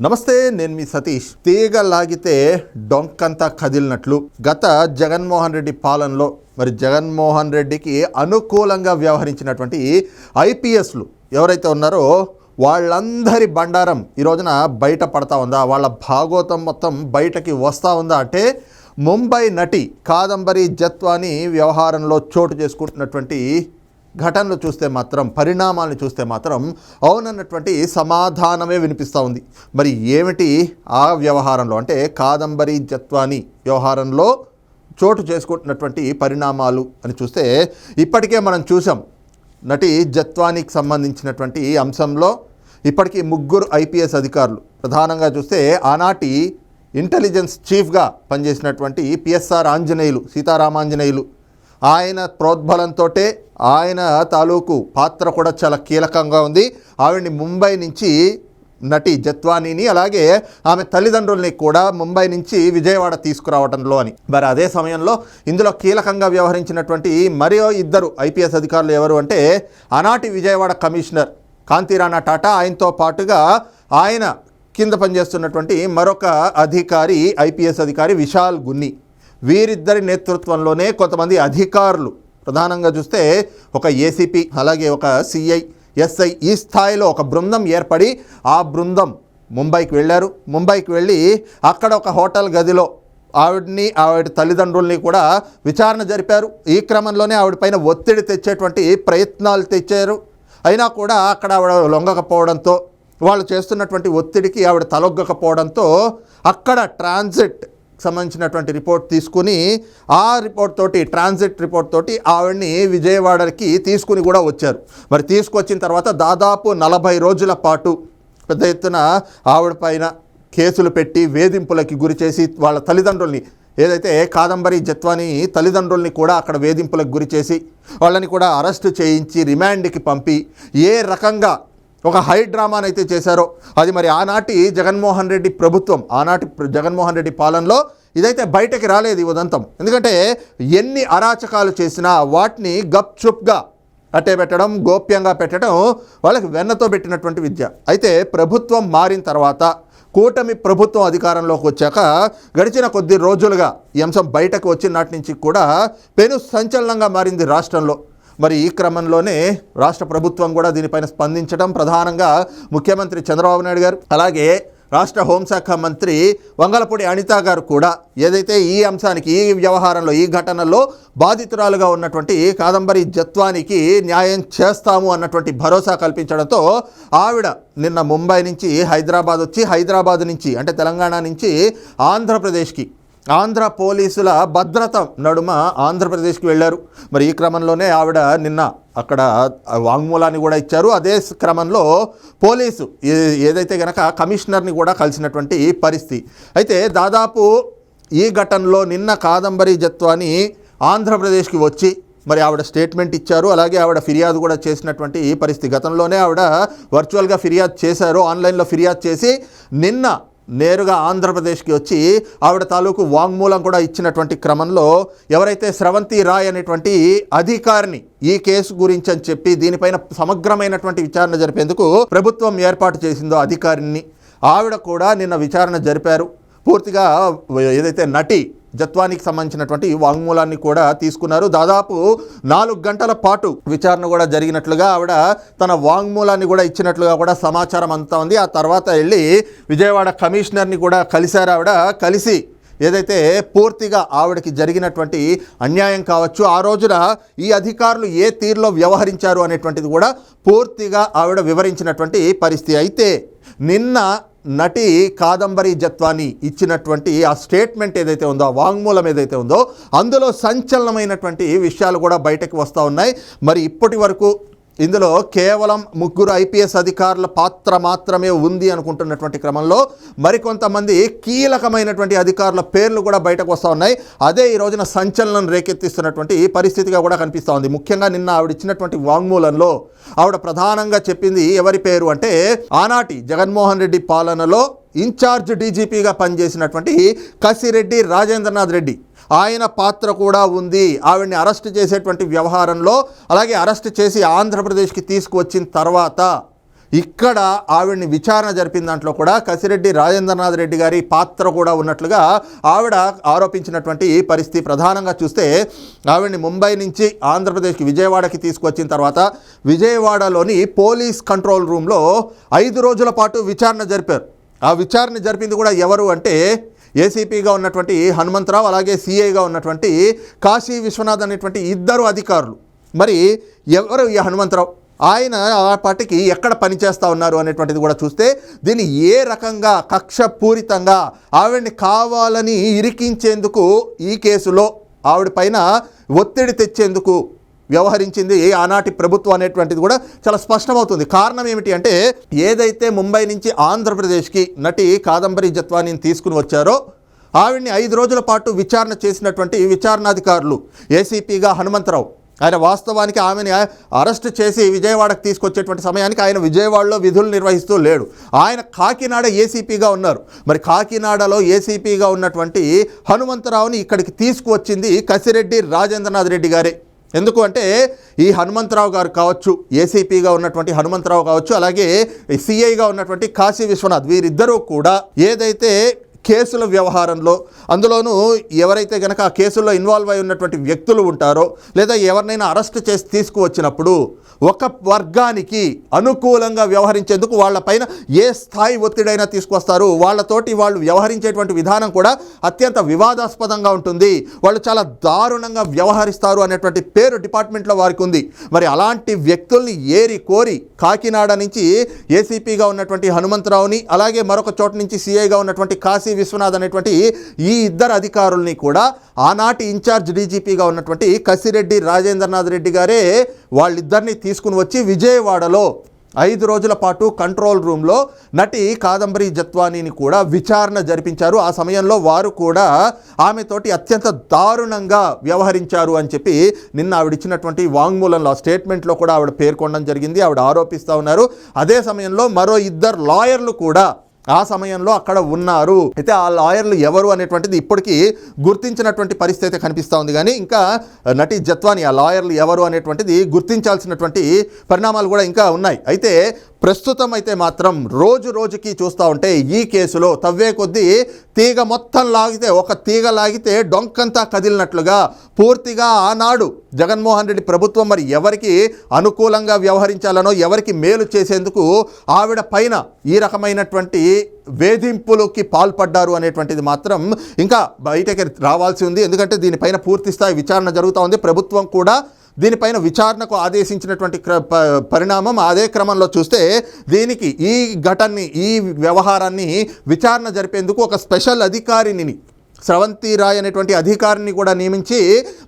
నమస్తే నేను మీ సతీష్. తీగ లాగితే డొంకంతా కదిలినట్లు. గత జగన్మోహన్ రెడ్డి పాలనలో మరి జగన్మోహన్ రెడ్డికి అనుకూలంగా వ్యవహరించినటువంటి ఐపీఎస్లు ఎవరైతే ఉన్నారో వాళ్ళందరి బండారం ఈ రోజున బయట పడతా ఉందా? వాళ్ళ భాగోతం మొత్తం బయటకి వస్తూ ఉందా? అంటే ముంబై నటి కాదంబరి జత్వాని వ్యవహారంలో చోటు చేసుకుంటున్నటువంటి ఘటనలు చూస్తే మాత్రం పరిణామాలను చూస్తే మాత్రం అవునన్నటువంటి సమాధానమే వినిపిస్తూ ఉంది. మరి ఏమిటి ఆ వ్యవహారంలో? అంటే కాదంబరి జత్వాని వ్యవహారంలో చోటు చేసుకుంటున్నటువంటి పరిణామాలు అని చూస్తే ఇప్పటికే మనం చూసాం నటి జత్వానికి సంబంధించినటువంటి అంశంలో ఇప్పటికీ ముగ్గురు ఐపీఎస్ అధికారులు. ప్రధానంగా చూస్తే ఆనాటి ఇంటెలిజెన్స్ చీఫ్గా పనిచేసినటువంటి పిఎస్ఆర్ ఆంజనేయులు సీతారామాంజనేయులు. ఆయన ప్రోద్బలంతో ఆయన తాలూకు పాత్ర కూడా చాలా కీలకంగా ఉంది. ఆవిడ్ని ముంబై నుంచి నటి జత్వానీని అలాగే ఆమె తల్లిదండ్రుల్ని కూడా ముంబై నుంచి విజయవాడ తీసుకురావడంలో అని. మరి అదే సమయంలో ఇందులో కీలకంగా వ్యవహరించినటువంటి మరో ఇద్దరు ఐపీఎస్ అధికారులు ఎవరు అంటే ఆనాటి విజయవాడ కమిషనర్ కాంతిరాణా టాటా. ఆయనతో పాటుగా ఆయన కింద పనిచేస్తున్నటువంటి మరొక అధికారి ఐపీఎస్ అధికారి విశాల్ గున్ని. వీరిద్దరి నేతృత్వంలోనే కొంతమంది అధికారులు ప్రధానంగా చూస్తే ఒక ఏసీపీ అలాగే ఒక సిఐ ఎస్ఐ ఈ స్థాయిలో ఒక బృందం ఏర్పడి ఆ బృందం ముంబైకి వెళ్ళారు. ముంబైకి వెళ్ళి అక్కడ ఒక హోటల్ గదిలో ఆవిడ్ని ఆవిడ తల్లిదండ్రుల్ని కూడా విచారణ జరిపారు. ఈ క్రమంలోనే ఆవిడ పైన ఒత్తిడి తెచ్చేటువంటి ప్రయత్నాలు తెచ్చారు. అయినా కూడా అక్కడ ఆవిడ లొంగకపోవడంతో వాళ్ళు చేస్తున్నటువంటి ఒత్తిడికి ఆవిడ తలొగ్గకపోవడంతో అక్కడ ట్రాన్సిట్ సంబంధించినటువంటి రిపోర్ట్ తీసుకుని ఆ రిపోర్ట్ తోటి ట్రాన్సిట్ రిపోర్ట్ తోటి ఆవిడ్ని విజయవాడకి తీసుకుని కూడా వచ్చారు. మరి తీసుకొచ్చిన తర్వాత దాదాపు నలభై రోజుల పాటు పెద్ద ఎత్తున ఆవిడ పైన కేసులు పెట్టి వేధింపులకి గురి చేసి వాళ్ళ తల్లిదండ్రుల్ని ఏదైతే కాదంబరి జత్వాని తల్లిదండ్రుల్ని కూడా అక్కడ వేధింపులకు గురి చేసి వాళ్ళని కూడా అరెస్టు చేయించి రిమాండ్కి పంపి ఏ రకంగా ఒక హై డ్రామాని అయితే చేశారో. అది మరి ఆనాటి జగన్మోహన్ రెడ్డి ప్రభుత్వం ఆనాటి జగన్మోహన్ రెడ్డి పాలనలో ఇదైతే బయటకి రాలేదు ఈ ఉదంతం. ఎందుకంటే ఎన్ని అరాచకాలు చేసినా వాటిని గప్చుప్గా అట్టే పెట్టడం గోప్యంగా పెట్టడం వాళ్ళకి వెన్నతో పెట్టినటువంటి విద్య. అయితే ప్రభుత్వం మారిన తర్వాత కూటమి ప్రభుత్వం అధికారంలోకి వచ్చాక గడిచిన కొద్ది రోజులుగా ఈ అంశం బయటకు వచ్చిన నాటి నుంచి కూడా పెను సంచలనంగా మారింది రాష్ట్రంలో. మరి ఈ క్రమంలోనే రాష్ట్ర ప్రభుత్వం కూడా దీనిపైన స్పందించడం ప్రధానంగా ముఖ్యమంత్రి చంద్రబాబు నాయుడు గారు. అలాగే రాష్ట్ర హోంశాఖ మంత్రి వంగలపూడి అనిత గారు కూడా ఏదైతే ఈ అంశానికి ఈ వ్యవహారంలో ఈ ఘటనలో బాధితురాలుగా ఉన్నటువంటి కాదంబరి జత్వానికి న్యాయం చేస్తాము అన్నటువంటి భరోసా కల్పించడంతో ఆవిడ నిన్న ముంబై నుంచి హైదరాబాద్ వచ్చి హైదరాబాద్ నుంచి అంటే తెలంగాణ నుంచి ఆంధ్రప్రదేశ్కి ఆంధ్ర పోలీసుల భద్రత నడుమ ఆంధ్రప్రదేశ్కి వెళ్ళారు. మరి ఈ క్రమంలోనే ఆవిడ నిన్న అక్కడ వాంగ్మూలాన్ని కూడా ఇచ్చారు. అదే క్రమంలో పోలీసు ఏదైతే గనక కమిషనర్ని కూడా కలిసినటువంటి పరిస్థితి. అయితే దాదాపు ఈ ఘటనలో నిన్న కాదంబరి జత్వాని ఆంధ్రప్రదేశ్కి వచ్చి మరి ఆవిడ స్టేట్మెంట్ ఇచ్చారు. అలాగే ఆవిడ ఫిర్యాదు కూడా చేసినటువంటి ఈ పరిస్థితి. గతంలోనే ఆవిడ వర్చువల్గా ఫిర్యాదు చేశారు. ఆన్లైన్లో ఫిర్యాదు చేసి నిన్న నేరుగా ఆంధ్రప్రదేశ్కి వచ్చి ఆవిడ తాలూకు వాంగ్మూలం కూడా ఇచ్చినటువంటి క్రమంలో ఎవరైతే స్రవంతి రాయ్ అనేటువంటి అధికారిని ఈ కేసు గురించి అని చెప్పి దీనిపైన సమగ్రమైనటువంటి విచారణ జరిపేందుకు ప్రభుత్వం ఏర్పాటు చేసిందో అధికారిని ఆవిడ కూడా నిన్న విచారణ జరిపారు. పూర్తిగా ఏదైతే నటి జత్వానికి సంబంధించినటువంటి వాంగ్మూలాన్ని కూడా తీసుకున్నారు. దాదాపు నాలుగు గంటల పాటు విచారణ కూడా జరిగినట్లుగా ఆవిడ తన వాంగ్మూలాన్ని కూడా ఇచ్చినట్లుగా కూడా సమాచారం అంతా ఉంది. ఆ తర్వాత వెళ్ళి విజయవాడ కమిషనర్ని కూడా కలిశారు ఆవిడ. కలిసి ఏదైతే పూర్తిగా ఆవిడకి జరిగినటువంటి అన్యాయం కావచ్చు ఆ రోజున ఈ అధికారులు ఏ తీరులో వ్యవహరించారు అనేటువంటిది కూడా పూర్తిగా ఆవిడ వివరించినటువంటి పరిస్థితి. అయితే నిన్న నటి కాదంబరి జత్వాని ఇచ్చినటువంటి ఆ స్టేట్మెంట్ ఏదైతే ఉందో ఆ వాంగ్మూలం ఏదైతే ఉందో అందులో సంచలనమైనటువంటి విషయాలు కూడా బయటకు వస్తూ ఉన్నాయి. మరి ఇప్పటి వరకు ఇందులో కేవలం ముగ్గురు ఐపీఎస్ అధికారుల పాత్ర మాత్రమే ఉంది అనుకుంటున్నటువంటి క్రమంలో మరికొంతమంది కీలకమైనటువంటి అధికారుల పేర్లు కూడా బయటకు వస్తూ ఉన్నాయి. అదే ఈ రోజున సంచలనం రేకెత్తిస్తున్నటువంటి పరిస్థితిగా కూడా కనిపిస్తూ ఉంది. ముఖ్యంగా నిన్న ఆవిడ ఇచ్చినటువంటి వాంగ్మూలంలో ఆవిడ ప్రధానంగా చెప్పింది ఎవరి పేరు అంటే ఆనాటి జగన్మోహన్ రెడ్డి పాలనలో ఇన్ఛార్జ్ డీజీపీగా పనిచేసినటువంటి కసిరెడ్డి రాజేంద్రనాథ్ రెడ్డి. ఆయన పాత్ర కూడా ఉంది. ఆవిడ్ని అరెస్ట్ చేసేటువంటి వ్యవహారంలో అలాగే అరెస్ట్ చేసి ఆంధ్రప్రదేశ్కి తీసుకువచ్చిన తర్వాత ఇక్కడ ఆవిడ్ని విచారణ జరిపిన దాంట్లో కూడా కసిరెడ్డి రాజేంద్రనాథ్ రెడ్డి గారి పాత్ర కూడా ఉన్నట్లుగా ఆవిడ ఆరోపించినటువంటి పరిస్థితి ప్రధానంగా చూస్తే ఆవిడ్ని ముంబై నుంచి ఆంధ్రప్రదేశ్కి విజయవాడకి తీసుకొచ్చిన తర్వాత విజయవాడలోని పోలీస్ కంట్రోల్ రూమ్లో ఐదు రోజుల పాటు విచారణ జరిపారు. ఆ విచారణ జరిపింది కూడా ఎవరు అంటే ఏసీపీగా ఉన్నటువంటి హనుమంతరావు అలాగే సిఐగా ఉన్నటువంటి కాశీ విశ్వనాథ్ అనేటువంటి ఇద్దరు అధికారులు. మరి ఎవరు ఈ హనుమంతరావు? ఆయన ఆ పార్టీకి ఎక్కడ పనిచేస్తూ ఉన్నారు అనేటువంటిది కూడా చూస్తే దీన్ని ఏ రకంగా కక్షపూరితంగా ఆవిడని కావాలని ఇరికించేందుకు ఈ కేసులో ఆవిడ పైన ఒత్తిడి తెచ్చేందుకు వ్యవహరించింది ఆనాటి ప్రభుత్వం అనేటువంటిది కూడా చాలా స్పష్టమవుతుంది. కారణం ఏమిటి అంటే ఏదైతే ముంబై నుంచి ఆంధ్రప్రదేశ్కి నటి కాదంబరి జత్వాన్ని తీసుకుని వచ్చారో ఆవిడ్ని ఐదు రోజుల పాటు విచారణ చేసినటువంటి విచారణాధికారులు ఏసీపీగా హనుమంతరావు. ఆయన వాస్తవానికి ఆమెని అరెస్ట్ చేసి విజయవాడకు తీసుకొచ్చేటువంటి సమయానికి ఆయన విజయవాడలో విధులు నిర్వహిస్తూ లేడు. ఆయన కాకినాడ ఏసీపీగా ఉన్నారు. మరి కాకినాడలో ఏసీపీగా ఉన్నటువంటి హనుమంతరావుని ఇక్కడికి తీసుకువచ్చింది కసిరెడ్డి రాజేంద్రనాథ్ రెడ్డి గారే. ఎందుకు అంటే ఈ హనుమంతరావు గారు కావచ్చు ఏసీపీగా ఉన్నటువంటి హనుమంతరావు కావచ్చు అలాగే సిఐగా ఉన్నటువంటి కాశీ విశ్వనాథ్ వీరిద్దరూ కూడా ఏదైతే కేసుల వ్యవహారంలో అందులోనూ ఎవరైతే గనక ఆ కేసుల్లో ఇన్వాల్వ్ అయి ఉన్నటువంటి వ్యక్తులు ఉంటారో లేదా ఎవరినైనా అరెస్ట్ చేసి తీసుకువచ్చినప్పుడు ఒక వర్గానికి అనుకూలంగా వ్యవహరించేందుకు వాళ్ళపైన ఏ స్థాయి ఒత్తిడైనా తీసుకొస్తారు వాళ్ళతోటి వాళ్ళు వ్యవహరించేటువంటి విధానం కూడా అత్యంత వివాదాస్పదంగా ఉంటుంది. వాళ్ళు చాలా దారుణంగా వ్యవహరిస్తారు అనేటువంటి పేరు డిపార్ట్మెంట్లో వారికి ఉంది. మరి అలాంటి వ్యక్తుల్ని ఏరి కోరి కాకినాడ నుంచి ఏసీపీగా ఉన్నటువంటి హనుమంతరావుని అలాగే మరొక చోట నుంచి సీఐగా ఉన్నటువంటి కాశీ విశ్వనాథ్ అనేటువంటి ఈ ఇద్దరు అధికారుల్ని కూడా ఆనాటి ఇన్ఛార్జ్ డీజీపీగా ఉన్నటువంటి కసిరెడ్డి రాజేంద్రనాథ్ రెడ్డి గారే వాళ్ళిద్దరిని తీసుకుని వచ్చి విజయవాడలో ఐదు రోజుల పాటు కంట్రోల్ రూమ్లో నటి కాదంబరి జత్వానీని కూడా విచారణ జరిపించారు. ఆ సమయంలో వారు కూడా ఆమెతోటి అత్యంత దారుణంగా వ్యవహరించారు అని చెప్పి నిన్న ఆవిడ ఇచ్చినటువంటి వాంగ్మూలంలో ఆ స్టేట్మెంట్లో కూడా ఆవిడ పేర్కొనడం జరిగింది ఆవిడ ఆరోపిస్తూ ఉన్నారు. అదే సమయంలో మరో ఇద్దరు లాయర్లు కూడా ఆ సమయంలో అక్కడ ఉన్నారు. అయితే ఆ లాయర్లు ఎవరు అనేటువంటిది ఇప్పటికీ గుర్తించినటువంటి పరిస్థితి అయితే కనిపిస్తూ ఉంది. కానీ ఇంకా నటి జత్వాని ఆ లాయర్లు ఎవరు అనేటువంటిది గుర్తించాల్సినటువంటి పరిణామాలు కూడా ఇంకా ఉన్నాయి. అయితే ప్రస్తుతం అయితే మాత్రం రోజు రోజుకి చూస్తూ ఉంటే ఈ కేసులో తవ్వే కొద్దీ తీగ మొత్తం లాగితే ఒక తీగ లాగితే డొంకంతా కదిలినట్లుగా పూర్తిగా ఆనాడు జగన్మోహన్ రెడ్డి ప్రభుత్వం మరి ఎవరికి అనుకూలంగా వ్యవహరించాలనో ఎవరికి మేలు చేసేందుకు ఆవిడ పైన ఈ రకమైనటువంటి వేధింపులకి పాల్పడ్డారు అనేటువంటిది మాత్రం ఇంకా బయటకి రావాల్సి ఉంది. ఎందుకంటే దీనిపైన పూర్తి స్థాయి విచారణ జరుగుతూ ఉంది. ప్రభుత్వం కూడా దీనిపైన విచారణకు ఆదేశించినటువంటి క్ర ప- పరిణామం అదే క్రమంలో చూస్తే దీనికి ఈ ఘటనని ఈ వ్యవహారాన్ని విచారణ జరిపేందుకు ఒక స్పెషల్ అధికారిని స్రవంతి రాయ్ అనేటువంటి అధికారిని కూడా నియమించి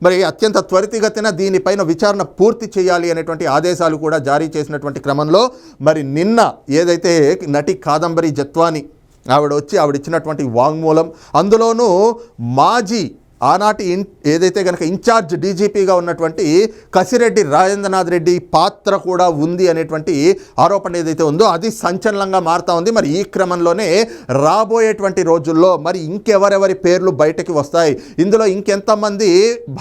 మరి అత్యంత త్వరితగతిన దీనిపైన విచారణ పూర్తి చేయాలి అనేటువంటి ఆదేశాలు కూడా జారీ చేసినటువంటి క్రమంలో మరి నిన్న ఏదైతే నటి కాదంబరి జత్వాని ఆవిడ వచ్చి ఆవిడ ఇచ్చినటువంటి వాంగ్మూలం అందులోనూ మాజీ ఆనాటి ఇన్ ఏదైతే కనుక ఇన్ఛార్జ్ డీజీపీగా ఉన్నటువంటి కసిరెడ్డి రాజేంద్రనాథ్ రెడ్డి పాత్ర కూడా ఉంది అనేటువంటి ఆరోపణ ఏదైతే ఉందో అది సంచలనంగా మారుతా ఉంది. మరి ఈ క్రమంలోనే రాబోయేటువంటి రోజుల్లో మరి ఇంకెవరెవరి పేర్లు బయటకి వస్తాయి? ఇందులో ఇంకెంతమంది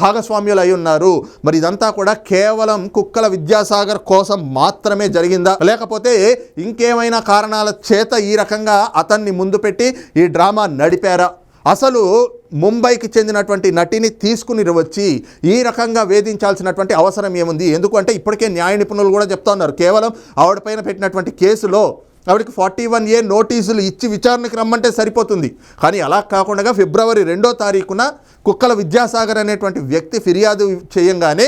భాగస్వామ్యులు అయి ఉన్నారు? మరి ఇదంతా కూడా కేవలం కుక్కల విద్యాసాగర్ కోసం మాత్రమే జరిగిందా? లేకపోతే ఇంకేమైనా కారణాల చేత ఈ రకంగా అతన్ని ముందు పెట్టి ఈ డ్రామా నడిపారా? అసలు ముంబైకి చెందినటువంటి నటిని తీసుకుని వచ్చి ఈ రకంగా వేధించాల్సినటువంటి అవసరం ఏముంది? ఎందుకంటే ఇప్పటికే న్యాయ నిపుణులు కూడా చెప్తా ఉన్నారు కేవలం ఆవిడపైన పెట్టినటువంటి కేసులో ఆవిడకి ఫార్టీ వన్ ఏ నోటీసులు ఇచ్చి విచారణకు రమ్మంటే సరిపోతుంది. కానీ అలా కాకుండా ఫిబ్రవరి రెండో తారీఖున కుక్కల విద్యాసాగర్ అనేటువంటి వ్యక్తి ఫిర్యాదు చేయంగానే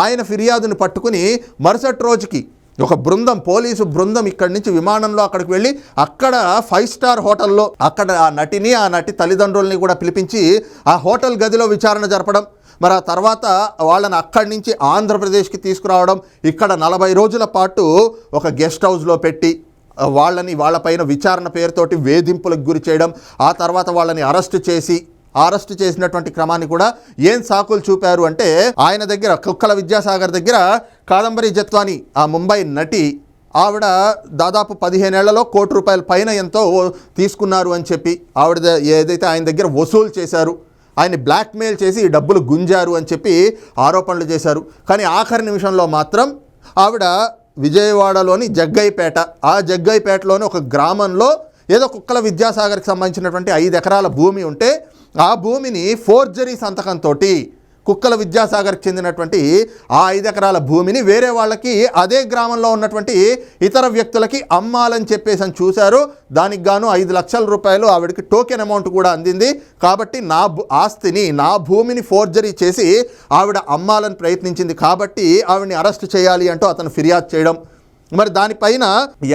ఆయన ఫిర్యాదును పట్టుకుని మరుసటి రోజుకి ఒక బృందం పోలీసు బృందం ఇక్కడి నుంచి విమానంలో అక్కడికి వెళ్ళి అక్కడ ఫైవ్ స్టార్ హోటల్లో అక్కడ ఆ నటిని ఆ నటి తల్లిదండ్రుల్ని కూడా పిలిపించి ఆ హోటల్ గదిలో విచారణ జరపడం మరి ఆ తర్వాత వాళ్ళని అక్కడి నుంచి ఆంధ్రప్రదేశ్కి తీసుకురావడం ఇక్కడ నలభై రోజుల పాటు ఒక గెస్ట్ హౌస్లో పెట్టి వాళ్ళని వాళ్ళపైన విచారణ పేరుతోటి వేధింపులకు గురి చేయడం ఆ తర్వాత వాళ్ళని అరెస్ట్ చేసి అరెస్ట్ చేసినటువంటి క్రమాన్ని కూడా ఏం సాకులు చూపారు అంటే ఆయన దగ్గర కుక్కల విద్యాసాగర్ దగ్గర కాదంబరి జత్వాని ఆ ముంబై నటి ఆవిడ దాదాపు పదిహేనేళ్ళలో కోటి రూపాయల పైన ఎంతో తీసుకున్నారు అని చెప్పి ఆవిడ ఏదైతే ఆయన దగ్గర వసూలు చేశారు ఆయన బ్లాక్మెయిల్ చేసి ఈ డబ్బులు గుంజారు అని చెప్పి ఆరోపణలు చేశారు. కానీ ఆఖరి నిమిషంలో మాత్రం ఆవిడ విజయవాడలోని జగ్గైపేట ఆ జగ్గైపేటలోని ఒక గ్రామంలో ఏదో కుక్కల విద్యాసాగర్కి సంబంధించినటువంటి ఐదు ఎకరాల భూమి ఉంటే ఆ భూమిని ఫోర్జరీ సంతకంతో కుక్కల విద్యాసాగర్కి చెందినటువంటి ఆ ఐదు ఎకరాల భూమిని వేరే వాళ్ళకి అదే గ్రామంలో ఉన్నటువంటి ఇతర వ్యక్తులకి అమ్మాలని చెప్పేసి అని చూశారు. దానికి గాను ఐదు లక్షల రూపాయలు ఆవిడకి టోకెన్ అమౌంట్ కూడా అందింది. కాబట్టి నా ఆస్తిని నా భూమిని ఫోర్జరీ చేసి ఆవిడ అమ్మాలని ప్రయత్నించింది. కాబట్టి ఆవిడని అరెస్ట్ చేయాలి అంటూ అతను ఫిర్యాదు చేయడం మరి దానిపైన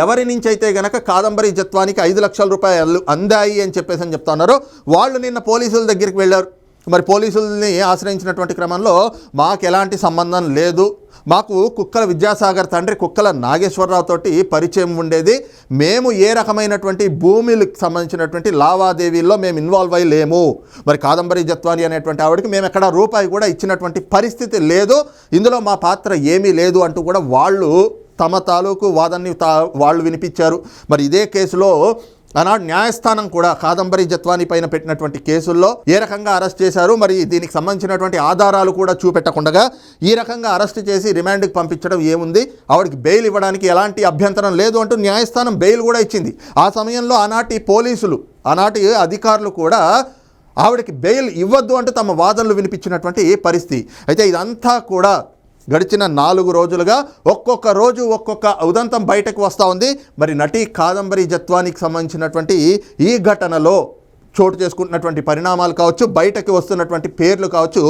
ఎవరి నుంచి అయితే గనక కాదంబరి జత్వానికి ఐదు లక్షల రూపాయలు అందాయి అని చెప్పేసి అని చెప్తా ఉన్నారో వాళ్ళు నిన్న పోలీసుల దగ్గరికి వెళ్ళారు. మరి పోలీసుల్ని ఆశ్రయించినటువంటి క్రమంలో మాకు ఎలాంటి సంబంధం లేదు. మాకు కుక్కల విద్యాసాగర్ తండ్రి కుక్కల నాగేశ్వరరావు తోటి పరిచయం ఉండేది. మేము ఏ రకమైనటువంటి భూమిలకు సంబంధించినటువంటి లావాదేవీల్లో మేము ఇన్వాల్వ్ అయ్యి లేము మరి కాదంబరి జత్వాని అనేటువంటి ఆవిడకి మేము ఎక్కడ రూపాయి కూడా ఇచ్చినటువంటి పరిస్థితి లేదు. ఇందులో మా పాత్ర ఏమీ లేదు అంటూ కూడా వాళ్ళు తమ తాలూకు వాదన్ని తా వాళ్ళు వినిపించారు. మరి ఇదే కేసులో ఆనాడు న్యాయస్థానం కూడా కాదంబరి జత్వాని పైన పెట్టినటువంటి కేసుల్లో ఏ రకంగా అరెస్ట్ చేశారు? మరి దీనికి సంబంధించినటువంటి ఆధారాలు కూడా చూపెట్టకుండా ఈ రకంగా అరెస్ట్ చేసి రిమాండ్కి పంపించడం ఏముంది? ఆవిడకి బెయిల్ ఇవ్వడానికి ఎలాంటి అభ్యంతరం లేదు అంటూ న్యాయస్థానం బెయిల్ కూడా ఇచ్చింది. ఆ సమయంలో ఆనాటి పోలీసులు ఆనాటి అధికారులు కూడా ఆవిడకి బెయిల్ ఇవ్వద్దు అంటూ తమ వాదనలు వినిపించినటువంటి పరిస్థితి. అయితే ఇదంతా కూడా గడిచిన నాలుగు రోజులుగా ఒక్కొక్క రోజు ఒక్కొక్క ఉదంతం బయటకు వస్తూ ఉంది. మరి నటి కాదంబరి జత్వానికి సంబంధించినటువంటి ఈ ఘటనలో చోటు చేసుకుంటున్నటువంటి పరిణామాలు కావచ్చు బయటకు వస్తున్నటువంటి పేర్లు కావచ్చు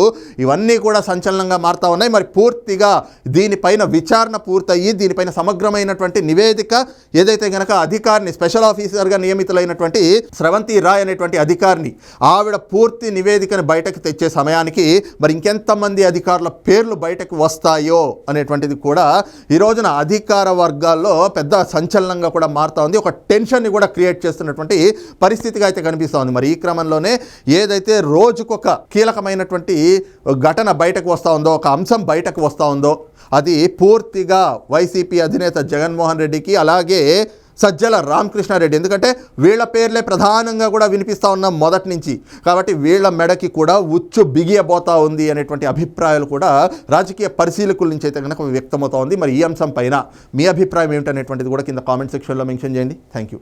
ఇవన్నీ కూడా సంచలనంగా మారుతూ ఉన్నాయి. మరి పూర్తిగా దీనిపైన విచారణ పూర్తయ్యి దీనిపైన సమగ్రమైనటువంటి నివేదిక ఏదైతే గనక అధికారిని స్పెషల్ ఆఫీసర్గా నియమితులైనటువంటి స్రవంతి రాయ్ అనేటువంటి అధికారిని ఆవిడ పూర్తి నివేదికను బయటకు తెచ్చే సమయానికి మరి ఇంకెంతమంది అధికారుల పేర్లు బయటకు వస్తాయో అనేటువంటిది కూడా ఈ రోజున అధికార వర్గాల్లో పెద్ద సంచలనంగా కూడా మారుతా ఉంది. ఒక టెన్షన్ని కూడా క్రియేట్ చేస్తున్నటువంటి పరిస్థితిగా అయితే కనిపిస్తూ ఉంది మరి ఈ క్రమంలోనే ఏదైతే రోజుకొక కీలకమైనటువంటి ఘటన బయటకు వస్తూ ఉందో ఒక అంశం బయటకు వస్తూ ఉందో అది పూర్తిగా వైసీపీ అధినేత జగన్మోహన్ రెడ్డికి అలాగే సజ్జల రామకృష్ణారెడ్డి. ఎందుకంటే వీళ్ళ పేర్లే ప్రధానంగా కూడా వినిపిస్తూ ఉన్నాం మొదటి నుంచి. కాబట్టి వీళ్ళ మెడకి కూడా ఉచ్చు బిగియబోతా ఉంది అనేటువంటి అభిప్రాయాలు కూడా రాజకీయ పరిశీలకుల నుంచి అయితే కనుక వ్యక్తమవుతా ఉంది. మరి ఈ అంశం పైన మీ అభిప్రాయం ఏమిటనేటువంటిది కూడా కింద కామెంట్ సెక్షన్లో మెన్షన్ చేయండి. Thank you